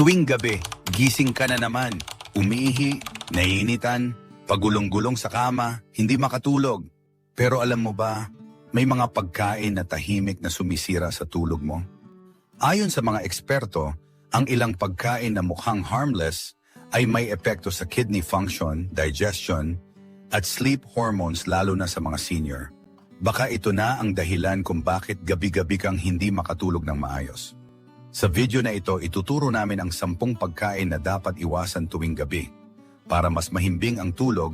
Tuwing gabi, gising ka na naman. Umiihi, naiinitan, pagulong-gulong sa kama, hindi makatulog. Pero alam mo ba, may mga pagkain na tahimik na sumisira sa tulog mo. Ayon sa mga eksperto, ang ilang pagkain na mukhang harmless ay may epekto sa kidney function, digestion, at sleep hormones lalo na sa mga senior. Baka ito na ang dahilan kung bakit gabi-gabi kang hindi makatulog ng maayos. Sa video na ito, ituturo namin ang sampung pagkain na dapat iwasan tuwing gabi para mas mahimbing ang tulog,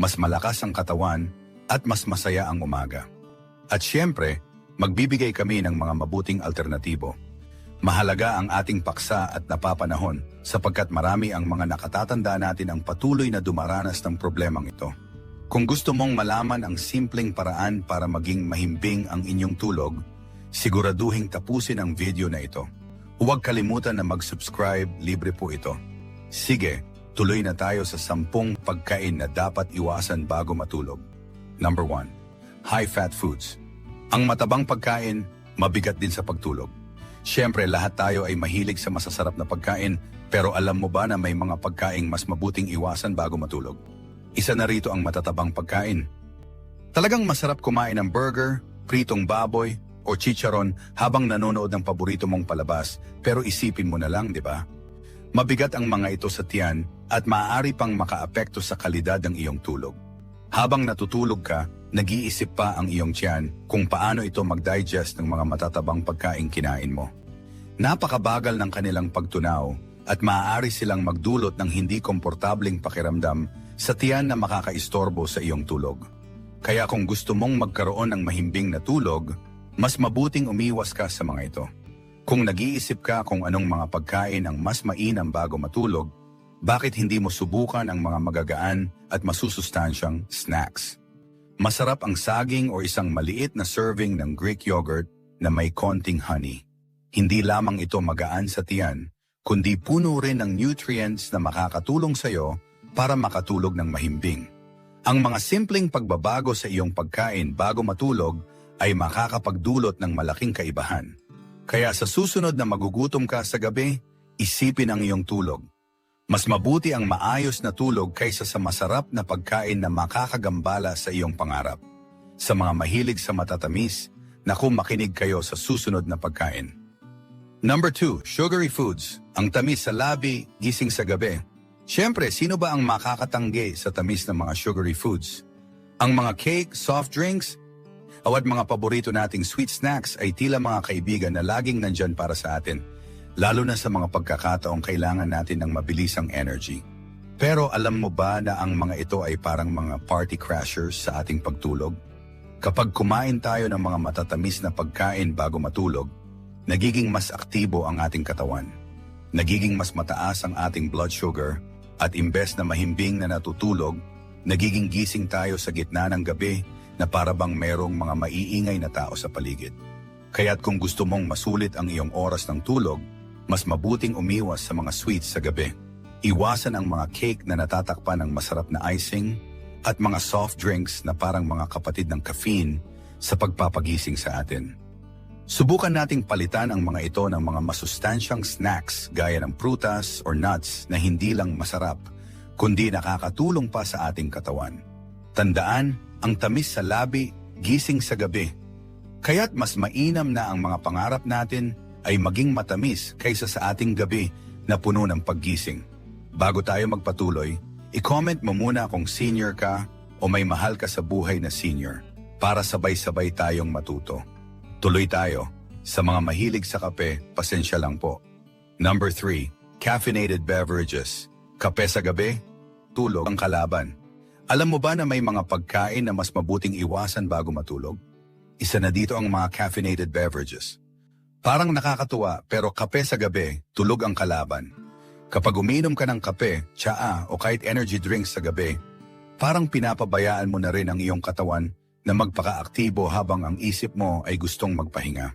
mas malakas ang katawan, at mas masaya ang umaga. At syempre, magbibigay kami ng mga mabuting alternatibo. Mahalaga ang ating paksa at napapanahon sapagkat marami ang mga nakatatanda natin ang patuloy na dumaranas ng problemang ito. Kung gusto mong malaman ang simpleng paraan para maging mahimbing ang inyong tulog, siguraduhing tapusin ang video na ito. Huwag kalimutan na mag-subscribe, libre po ito. Sige, tuloy na tayo sa sampung pagkain na dapat iwasan bago matulog. Number 1. High-fat foods. Ang matabang pagkain, mabigat din sa pagtulog. Siyempre, lahat tayo ay mahilig sa masasarap na pagkain, pero alam mo ba na may mga pagkaing mas mabuting iwasan bago matulog? Isa na rito ang matatabang pagkain. Talagang masarap kumain ng burger, pritong baboy, o chicharon habang nanonood ng paborito mong palabas, pero isipin mo na lang, di ba? Mabigat ang mga ito sa tiyan at maaari pang makaapekto sa kalidad ng iyong tulog. Habang natutulog ka, nag-iisip pa ang iyong tiyan kung paano ito mag-digest ng mga matatabang pagkain kinain mo. Napakabagal ng kanilang pagtunaw at maaari silang magdulot ng hindi komportabling pakiramdam sa tiyan na makakaistorbo sa iyong tulog. Kaya kung gusto mong magkaroon ng mahimbing na tulog, mas mabuting umiwas ka sa mga ito. Kung nag-iisip ka kung anong mga pagkain ang mas mainam bago matulog, bakit hindi mo subukan ang mga magagaan at masusustansyang snacks? Masarap ang saging o isang maliit na serving ng Greek yogurt na may konting honey. Hindi lamang ito magaan sa tiyan, kundi puno rin ng nutrients na makakatulong sa iyo para makatulog ng mahimbing. Ang mga simpleng pagbabago sa iyong pagkain bago matulog ay makakapagdulot ng malaking kaibahan. Kaya sa susunod na magugutom ka sa gabi, isipin ang iyong tulog. Mas mabuti ang maayos na tulog kaysa sa masarap na pagkain na makakagambala sa iyong pangarap. Sa mga mahilig sa matatamis, naku makinig kayo sa susunod na pagkain. Number 2, sugary foods. Ang tamis sa labi, gising sa gabi. Siyempre, sino ba ang makakatanggi sa tamis ng mga sugary foods? Ang mga cake, soft drinks, Awat mga paborito nating sweet snacks ay tila mga kaibigan na laging nandyan para sa atin, lalo na sa mga pagkakataong kailangan natin ng mabilisang energy. Pero alam mo ba na ang mga ito ay parang mga party crashers sa ating pagtulog? Kapag kumain tayo ng mga matatamis na pagkain bago matulog, nagiging mas aktibo ang ating katawan. Nagiging mas mataas ang ating blood sugar at imbes na mahimbing na natutulog, nagiging gising tayo sa gitna ng gabi na para bang merong mga maiingay na tao sa paligid. Kaya't kung gusto mong masulit ang iyong oras ng tulog, mas mabuting umiwas sa mga sweets sa gabi. Iwasan ang mga cake na natatakpan ng masarap na icing at mga soft drinks na parang mga kapatid ng caffeine sa pagpapagising sa atin. Subukan nating palitan ang mga ito ng mga masustansyang snacks gaya ng prutas or nuts na hindi lang masarap, kundi nakakatulong pa sa ating katawan. Tandaan, ang tamis sa labi, gising sa gabi. Kaya't mas mainam na ang mga pangarap natin ay maging matamis kaysa sa ating gabi na puno ng paggising. Bago tayo magpatuloy, i-comment mo muna kung senior ka o may mahal ka sa buhay na senior para sabay-sabay tayong matuto. Tuloy tayo. Sa mga mahilig sa kape, pasensya lang po. Number 3. Caffeinated beverages. Kape sa gabi, tulog ang kalaban. Alam mo ba na may mga pagkain na mas mabuting iwasan bago matulog? Isa na dito ang mga caffeinated beverages. Parang nakakatuwa pero kape sa gabi, tulog ang kalaban. Kapag uminom ka ng kape, tsaa o kahit energy drinks sa gabi, parang pinapabayaan mo na rin ang iyong katawan na magpakaaktibo habang ang isip mo ay gustong magpahinga.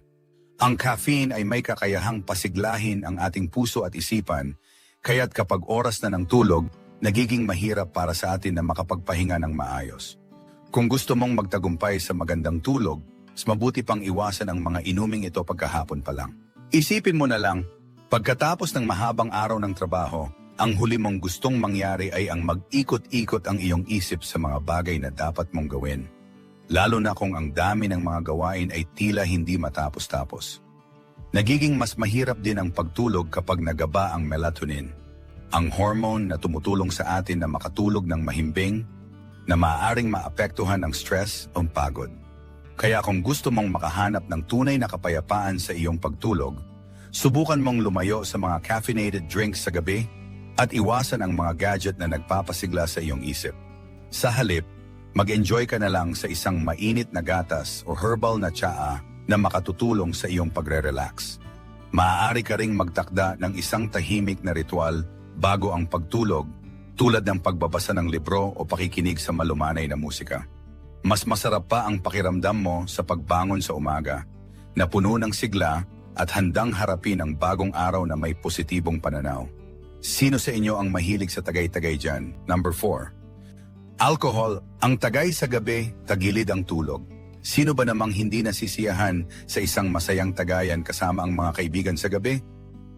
Ang caffeine ay may kakayahang pasiglahin ang ating puso at isipan, kaya't kapag oras na ng tulog, nagiging mahirap para sa atin na makapagpahinga ng maayos. Kung gusto mong magtagumpay sa magandang tulog, mas mabuti pang iwasan ang mga inuming ito pagkahapon pa lang. Isipin mo na lang, Pagkatapos ng mahabang araw ng trabaho, ang huli mong gustong mangyari ay ang mag-ikot-ikot ang iyong isip sa mga bagay na dapat mong gawin. Lalo na kung ang dami ng mga gawain ay tila hindi matapos-tapos. Nagiging mas mahirap din ang pagtulog kapag nagaba ang melatonin, ang hormone na tumutulong sa atin na makatulog ng mahimbing na maaaring maapektuhan ang stress o pagod. Kaya kung gusto mong makahanap ng tunay na kapayapaan sa iyong pagtulog, subukan mong lumayo sa mga caffeinated drinks sa gabi at iwasan ang mga gadget na nagpapasigla sa iyong isip. Sa halip, mag-enjoy ka na lang sa isang mainit na gatas o herbal na tsaa na makatutulong sa iyong pagre-relax. Maaari ka ring magtakda ng isang tahimik na ritual bago ang pagtulog tulad ng pagbabasa ng libro o pakikinig sa malumanay na musika. Mas masarap pa ang pakiramdam mo sa pagbangon sa umaga na puno ng sigla at handang harapin ang bagong araw na may positibong pananaw. Sino sa inyo ang mahilig sa tagay-tagay dyan? Number 4. Alcohol, ang tagay sa gabi, tagilid ang tulog. Sino ba namang hindi nasisiyahan sa isang masayang tagayan kasama ang mga kaibigan sa gabi?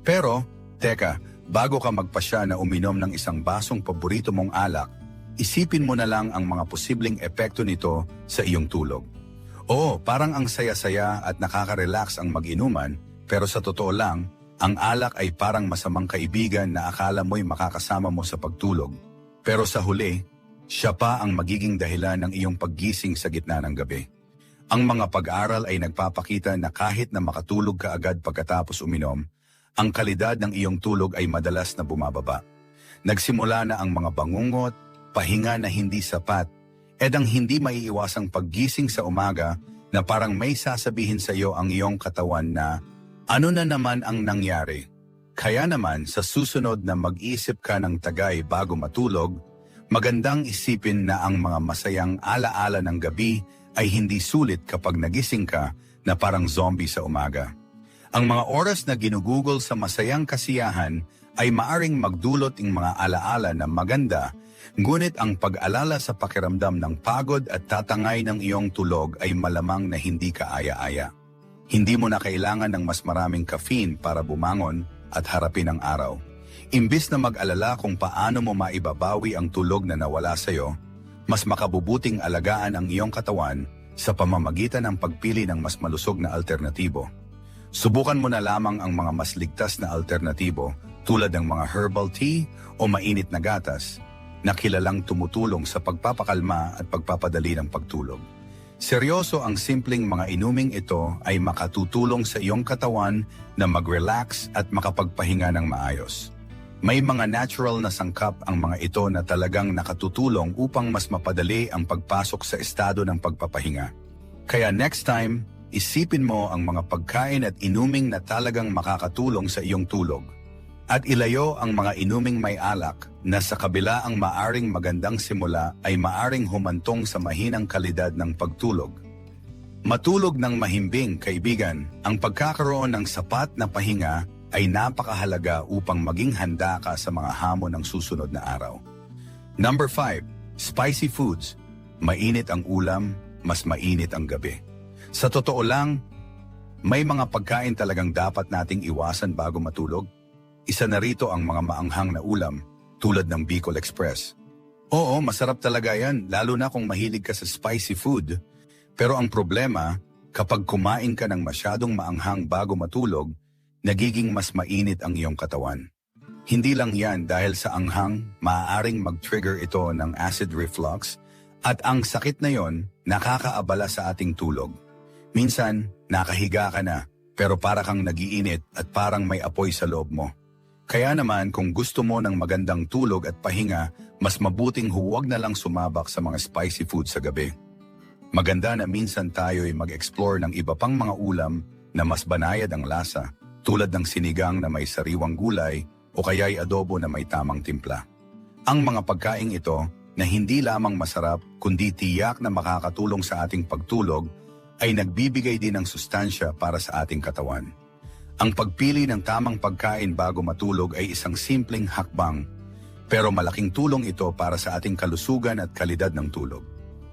Pero, teka, bago ka magpasya na uminom ng isang basong paborito mong alak, isipin mo na lang ang mga posibleng epekto nito sa iyong tulog. Oo, parang ang saya-saya at nakaka-relax ang mag-inuman, pero sa totoo lang, ang alak ay parang masamang kaibigan na akala mo'y makakasama mo sa pagtulog. Pero sa huli, siya pa ang magiging dahilan ng iyong paggising sa gitna ng gabi. Ang mga pag-aral ay nagpapakita na kahit na makatulog ka agad pagkatapos uminom, ang kalidad ng iyong tulog ay madalas na bumababa. Nagsimula na ang mga bangungot, pahinga na hindi sapat, ed ang hindi maiiwasang paggising sa umaga na parang may sasabihin sa iyo ang iyong katawan na ano na naman ang nangyari. Kaya naman sa susunod na mag-isip ka ng tagay bago matulog, magandang isipin na ang mga masayang alaala ng gabi ay hindi sulit kapag nagising ka na parang zombie sa umaga. Ang mga oras na ginugugol sa masayang kasiyahan ay maaring magdulot ng mga alaala na maganda, ngunit ang pag-alala sa pakiramdam ng pagod at tatangay ng iyong tulog ay malamang na hindi ka aya-aya. Hindi mo na kailangan ng mas maraming caffeine para bumangon at harapin ang araw. Imbis na mag-alala kung paano mo maibabawi ang tulog na nawala sa iyo, mas makabubuting alagaan ang iyong katawan sa pamamagitan ng pagpili ng mas malusog na alternatibo. Subukan mo na lamang ang mga mas ligtas na alternatibo tulad ng mga herbal tea o mainit na gatas na kilalang tumutulong sa pagpapakalma at pagpapadali ng pagtulog. Seryoso ang simpleng mga inuming ito ay makatutulong sa iyong katawan na mag-relax at makapagpahinga ng maayos. May mga natural na sangkap ang mga ito na talagang nakatutulong upang mas mapadali ang pagpasok sa estado ng pagpapahinga. Kaya next time, isipin mo ang mga pagkain at inuming na talagang makakatulong sa iyong tulog. At ilayo ang mga inuming may alak na sa kabila ang maaring magandang simula ay maaring humantong sa mahinang kalidad ng pagtulog. Matulog ng mahimbing, kaibigan, ang pagkakaroon ng sapat na pahinga ay napakahalaga upang maging handa ka sa mga hamon ng susunod na araw. Number 5. Spicy foods. Mainit ang ulam, mas mainit ang gabi. Sa totoo lang, may mga pagkain talagang dapat nating iwasan bago matulog. Isa na rito ang mga maanghang na ulam tulad ng Bicol Express. Oo, masarap talaga yan, lalo na kung mahilig ka sa spicy food. Pero ang problema, kapag kumain ka ng masyadong maanghang bago matulog, nagiging mas mainit ang iyong katawan. Hindi lang yan dahil sa anghang, maaaring mag-trigger ito ng acid reflux at ang sakit na yon nakakaabala sa ating tulog. Minsan, nakahiga ka na pero para kang nagiinit at parang may apoy sa loob mo. Kaya naman kung gusto mo ng magandang tulog at pahinga, mas mabuting huwag na lang sumabak sa mga spicy food sa gabi. Maganda na minsan tayo'y mag-explore ng iba pang mga ulam na mas banayad ang lasa, tulad ng sinigang na may sariwang gulay o kaya'y adobo na may tamang timpla. Ang mga pagkaing ito na hindi lamang masarap kundi tiyak na makakatulong sa ating pagtulog ay nagbibigay din ng sustansya para sa ating katawan. Ang pagpili ng tamang pagkain bago matulog ay isang simpleng hakbang, pero malaking tulong ito para sa ating kalusugan at kalidad ng tulog.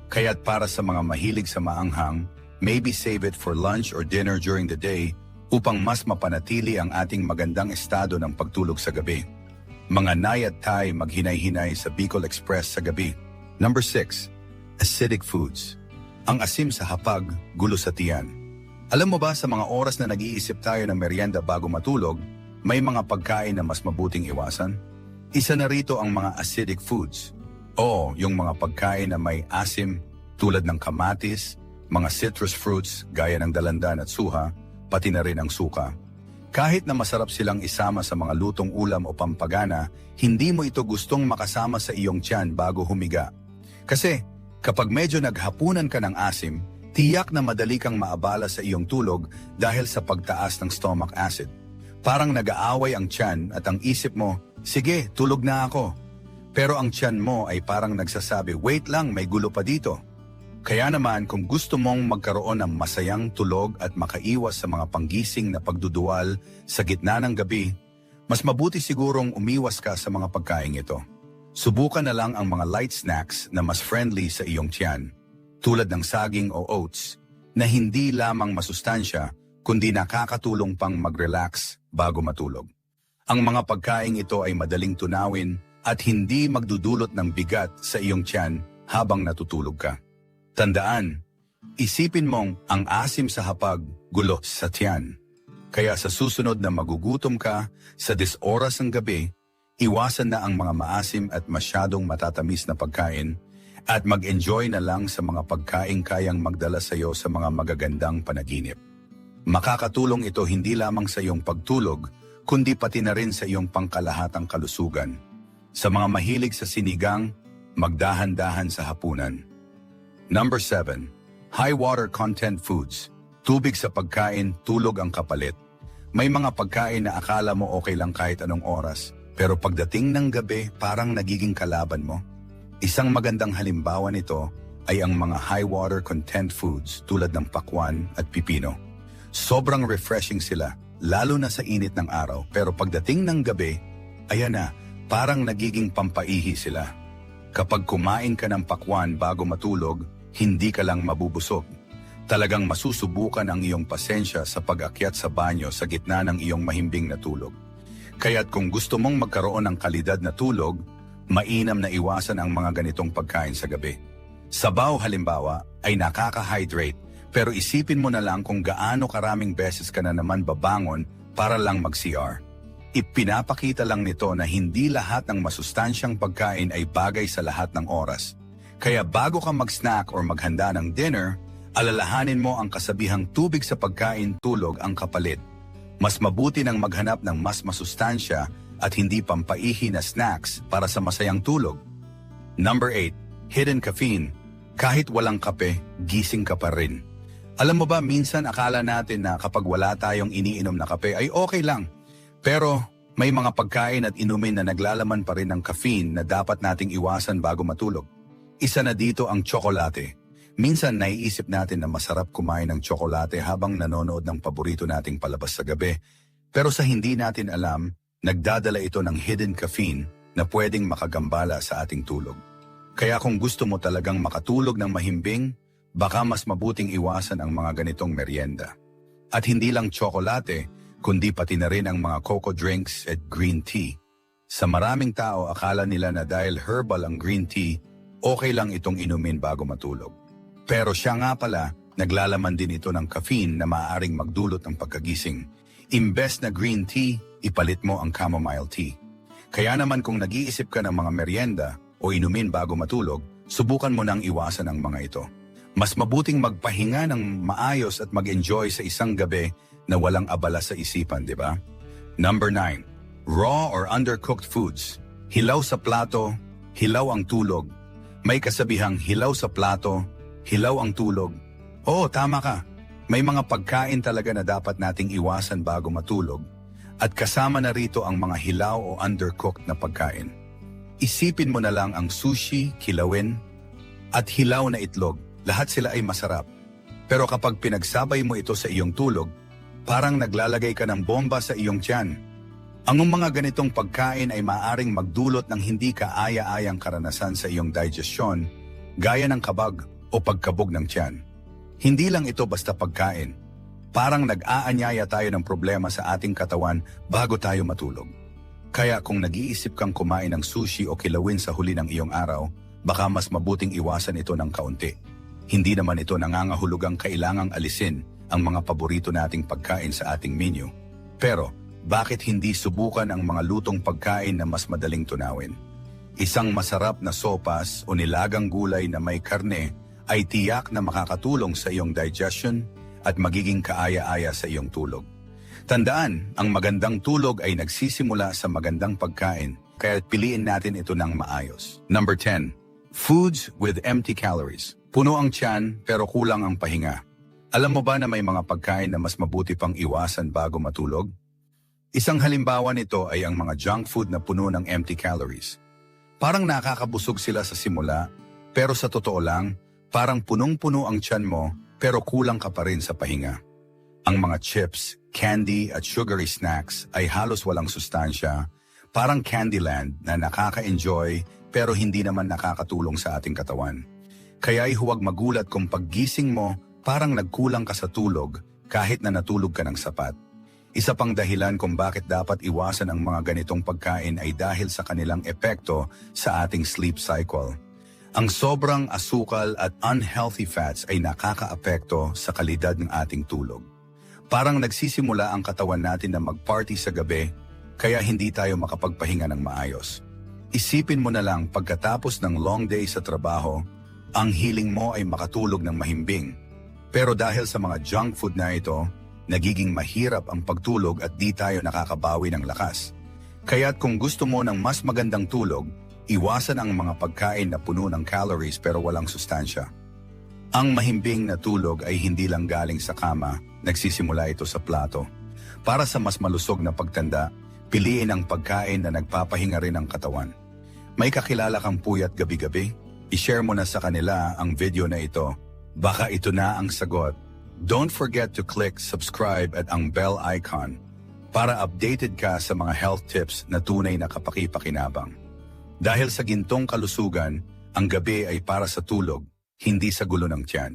Kaya't para sa mga mahilig sa maanghang, maybe save it for lunch or dinner during the day upang mas mapanatili ang ating magandang estado ng pagtulog sa gabi. Mga Nay at Tay maghinay-hinay sa Bicol Express sa gabi. Number 6. Acidic foods. Ang asim sa hapag, gulo sa tiyan. Alam mo ba sa mga oras na nag-iisip tayo ng merienda bago matulog, may mga pagkain na mas mabuting iwasan? Isa na rito ang mga acidic foods. Oo, yung mga pagkain na may asim tulad ng kamatis, mga citrus fruits gaya ng dalandan at suha, pati na rin ang suka. Kahit na masarap silang isama sa mga lutong ulam o pampagana, hindi mo ito gustong makasama sa iyong tiyan bago humiga. Kasi kapag medyo naghapunan ka ng asim, tiyak na madali kang maabala sa iyong tulog dahil sa pagtaas ng stomach acid. Parang nag-aaway ang tiyan at ang isip mo, sige, tulog na ako. Pero ang tiyan mo ay parang nagsasabi, wait lang, may gulo pa dito. Kaya naman kung gusto mong magkaroon ng masayang tulog at makaiwas sa mga panggising na pagduduwal sa gitna ng gabi, mas mabuti sigurong umiwas ka sa mga pagkain ito. Subukan na lang ang mga light snacks na mas friendly sa iyong tiyan, tulad ng saging o oats, na hindi lamang masustansya kundi nakakatulong pang mag-relax bago matulog. Ang mga pagkain ito ay madaling tunawin at hindi magdudulot ng bigat sa iyong tiyan habang natutulog ka. Tandaan, isipin mong ang asim sa hapag, gulo sa tiyan. Kaya sa susunod na magugutom ka sa disoras ng gabi, iwasan na ang mga maasim at masyadong matatamis na pagkain at mag-enjoy na lang sa mga pagkain kayang magdala sa iyo sa mga magagandang panaginip. Makakatulong ito hindi lamang sa iyong pagtulog, kundi pati na rin sa iyong pangkalahatang kalusugan. Sa mga mahilig sa sinigang, magdahan-dahan sa hapunan. Number 7. High water content foods. Tubig sa pagkain, tulog ang kapalit. May mga pagkain na akala mo okay lang kahit anong oras, pero pagdating ng gabi parang nagiging kalaban mo. Isang magandang halimbawa nito ay ang mga high water content foods tulad ng pakwan at pipino. Sobrang refreshing sila, lalo na sa init ng araw, pero pagdating ng gabi, ayan na, parang nagiging pampaihi sila. Kapag kumain ka ng pakwan bago matulog, hindi ka lang mabubusog. Talagang masusubukan ang iyong pasensya sa pag-akyat sa banyo sa gitna ng iyong mahimbing na tulog. Kaya't kung gusto mong magkaroon ng kalidad na tulog, mainam na iwasan ang mga ganitong pagkain sa gabi. Sabaw halimbawa ay nakaka-hydrate pero isipin mo na lang kung gaano karaming beses ka na naman babangon para lang mag-CR. Ipinapakita lang nito na hindi lahat ng masustansyang pagkain ay bagay sa lahat ng oras. Kaya bago ka mag-snack or maghanda ng dinner, alalahanin mo ang kasabihang tubig sa pagkain tulog ang kapalit. Mas mabuti nang maghanap ng mas masustansya at hindi pampaihi na snacks para sa masayang tulog. Number 8. Hidden caffeine. Kahit walang kape, gising ka pa rin. Alam mo ba, minsan akala natin na kapag wala tayong iniinom na kape ay okay lang. Pero may mga pagkain at inumin na naglalaman pa rin ng caffeine na dapat nating iwasan bago matulog. Isa na dito ang tsokolate. Minsan naiisip natin na masarap kumain ng tsokolate habang nanonood ng paborito nating palabas sa gabi. Pero sa hindi natin alam, nagdadala ito ng hidden caffeine na pwedeng makagambala sa ating tulog. Kaya kung gusto mo talagang makatulog ng mahimbing, baka mas mabuting iwasan ang mga ganitong merienda. At hindi lang tsokolate, kundi pati na rin ang mga cocoa drinks at green tea. Sa maraming tao akala nila na dahil herbal ang green tea, okay lang itong inumin bago matulog. Pero siya nga pala, naglalaman din ito ng caffeine na maaaring magdulot ng pagkagising. Imbes na green tea, ipalit mo ang chamomile tea. Kaya naman kung nag-iisip ka ng mga merienda o inumin bago matulog, subukan mo nang iwasan ang mga ito. Mas mabuting magpahinga ng maayos at mag-enjoy sa isang gabi na walang abala sa isipan, di ba? Number 9. Raw or undercooked foods. Hilaw sa plato, hilaw ang tulog. May kasabihang hilaw sa plato, hilaw ang tulog. Oo, tama ka. May mga pagkain talaga na dapat nating iwasan bago matulog. At kasama na rito ang mga hilaw o undercooked na pagkain. Isipin mo na lang ang sushi, kilawin, at hilaw na itlog. Lahat sila ay masarap. Pero kapag pinagsabay mo ito sa iyong tulog, parang naglalagay ka ng bomba sa iyong tiyan. Ang mga ganitong pagkain ay maaring magdulot ng hindi kaaya-ayang karanasan sa iyong digestion, gaya ng kabag o pagkabog ng tiyan. Hindi lang ito basta pagkain. Parang nag-aanyaya tayo ng problema sa ating katawan bago tayo matulog. Kaya kung nag-iisip kang kumain ng sushi o kilawin sa huli ng iyong araw, baka mas mabuting iwasan ito ng kaunti. Hindi naman ito nangangahulugang kailangang alisin ang mga paborito nating pagkain sa ating menu. Pero, bakit hindi subukan ang mga lutong pagkain na mas madaling tunawin? Isang masarap na sopas o nilagang gulay na may karne ay tiyak na makakatulong sa iyong digestion at magiging kaaya-aya sa iyong tulog. Tandaan, ang magandang tulog ay nagsisimula sa magandang pagkain, kaya piliin natin ito ng maayos. Number 10. Foods with empty calories. Puno ang tiyan pero kulang ang pahinga. Alam mo ba na may mga pagkain na mas mabuti pang iwasan bago matulog? Isang halimbawa nito ay ang mga junk food na puno ng empty calories. Parang nakakabusog sila sa simula, pero sa totoo lang, parang punong-puno ang tiyan mo pero kulang ka pa rin sa pahinga. Ang mga chips, candy at sugary snacks ay halos walang sustansya, parang Candyland na nakaka-enjoy pero hindi naman nakakatulong sa ating katawan. Kaya'y huwag magulat kung paggising mo parang nagkulang ka sa tulog kahit na natulog ka ng sapat. Isa pang dahilan kung bakit dapat iwasan ang mga ganitong pagkain ay dahil sa kanilang epekto sa ating sleep cycle. Ang sobrang asukal at unhealthy fats ay nakakaapekto sa kalidad ng ating tulog. Parang nagsisimula ang katawan natin na mag-party sa gabi, kaya hindi tayo makapagpahinga ng maayos. Isipin mo na lang pagkatapos ng long day sa trabaho, ang hiling mo ay makatulog ng mahimbing. Pero dahil sa mga junk food na ito, nagiging mahirap ang pagtulog at di tayo nakakabawi ng lakas. Kaya't kung gusto mo ng mas magandang tulog, iwasan ang mga pagkain na puno ng calories pero walang sustansya. Ang mahimbing na tulog ay hindi lang galing sa kama, nagsisimula ito sa plato. Para sa mas malusog na pagtanda, piliin ang pagkain na nagpapahinga rin ang katawan. May kakilala kang puyat gabi-gabi? I-share mo na sa kanila ang video na ito. Baka ito na ang sagot. Don't forget to click subscribe at ang bell icon para updated ka sa mga health tips na tunay na kapakipakinabang. Dahil sa gintong kalusugan, ang gabi ay para sa tulog, hindi sa gulo ng tiyan.